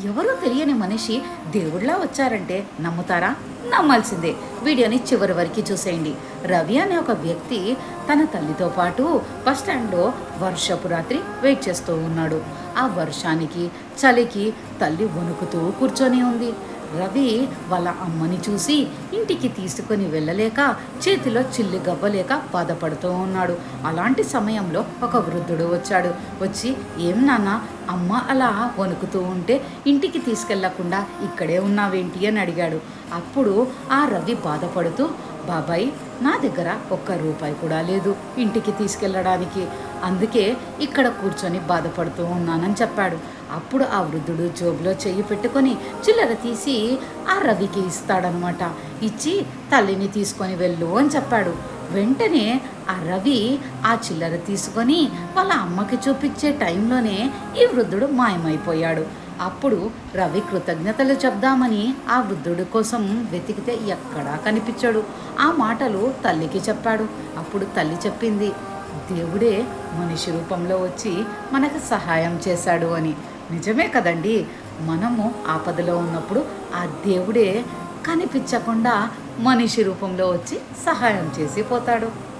ఎవరో తెలియని మనిషి దేవుడిలా వచ్చారంటే నమ్ముతారా? నమ్మాల్సిందే. వీడియోని చివరి వరకు చూసేయండి. రవి అనే ఒక వ్యక్తి తన తల్లితో పాటు బస్ స్టాండ్లో వర్షపు రాత్రి వెయిట్ చేస్తూ ఉన్నాడు. ఆ వర్షానికి చలికి తల్లి వణుకుతూ కూర్చొని ఉంది. రవి వాళ్ళ అమ్మని చూసి ఇంటికి తీసుకొని వెళ్ళలేక చేతిలో చిల్లి గవ్వలేక బాధపడుతూ ఉన్నాడు. అలాంటి సమయంలో ఒక వృద్ధుడు వచ్చాడు. వచ్చి ఏం నాన్న అమ్మ అలా వణుకుతూ ఉంటే ఇంటికి తీసుకెళ్ళకుండా ఇక్కడే ఉన్నావేంటి? అని అడిగాడు. అప్పుడు ఆ రవి బాధపడుతూ బాబాయ్ నా దగ్గర ఒక్క రూపాయి కూడా లేదు. ఇంటికి తీసుకెళ్ళడానికి అందుకే ఇక్కడ కూర్చొని బాధపడుతూ ఉన్నానని చెప్పాడు. అప్పుడు ఆ వృద్ధుడు జోబులో చెయ్యి పెట్టుకొని చిల్లర తీసి ఆ రవికి ఇస్తాడనమాట. ఇచ్చి తల్లిని తీసుకొని వెళ్ళు అని చెప్పాడు. వెంటనే ఆ రవి ఆ చిల్లర తీసుకొని వాళ్ళ అమ్మకి చూపించే టైంలోనే ఈ వృద్ధుడు మాయమైపోయాడు. అప్పుడు రవి కృతజ్ఞతలు చెప్దామని ఆ వృద్ధుడి కోసం వెతికితే ఎక్కడా కనిపించాడు. ఆ మాటలు తల్లికి చెప్పాడు. అప్పుడు తల్లి చెప్పింది దేవుడే మనిషి రూపంలో వచ్చి మనకు సహాయం చేశాడు అని. నిజమే కదండి? మనము ఆపదలో ఉన్నప్పుడు ఆ దేవుడే కనిపించకుండా మనిషి రూపంలో వచ్చి సహాయం చేసి పోతాడు.